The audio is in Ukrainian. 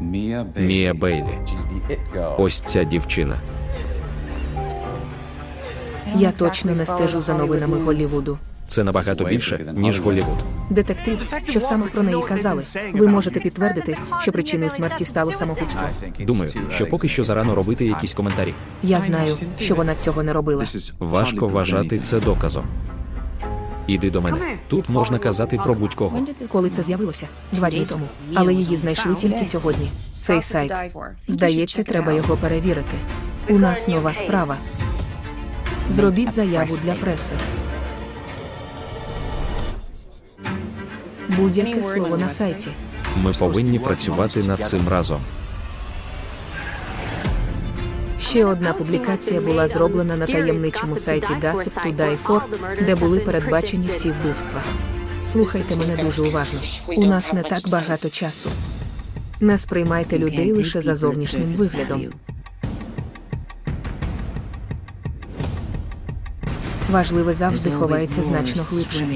Мія Бейлі. Ось ця дівчина. Я точно не стежу за новинами Голлівуду. Це набагато більше, ніж Голлівуд. Детектив, що саме про неї казали. Ви можете підтвердити, що причиною смерті стало самогубство. Думаю, що поки що зарано робити якісь коментарі. Я знаю, що вона цього не робила. Важко вважати це доказом. Іди до мене. Тут можна казати про будь-кого. Коли це з'явилося? Два дні тому. Але її знайшли тільки сьогодні. Цей сайт. Здається, треба його перевірити. У нас нова справа. Зробіть заяву для преси. Будь-яке слово на сайті. Ми повинні працювати над цим разом. Ще одна публікація була зроблена на таємничому сайті Today 4, де були передбачені всі вбивства. Слухайте мене дуже уважно. У нас не так багато часу. Не сприймайте людей лише за зовнішнім виглядом. Важливе завжди ховається значно глибше.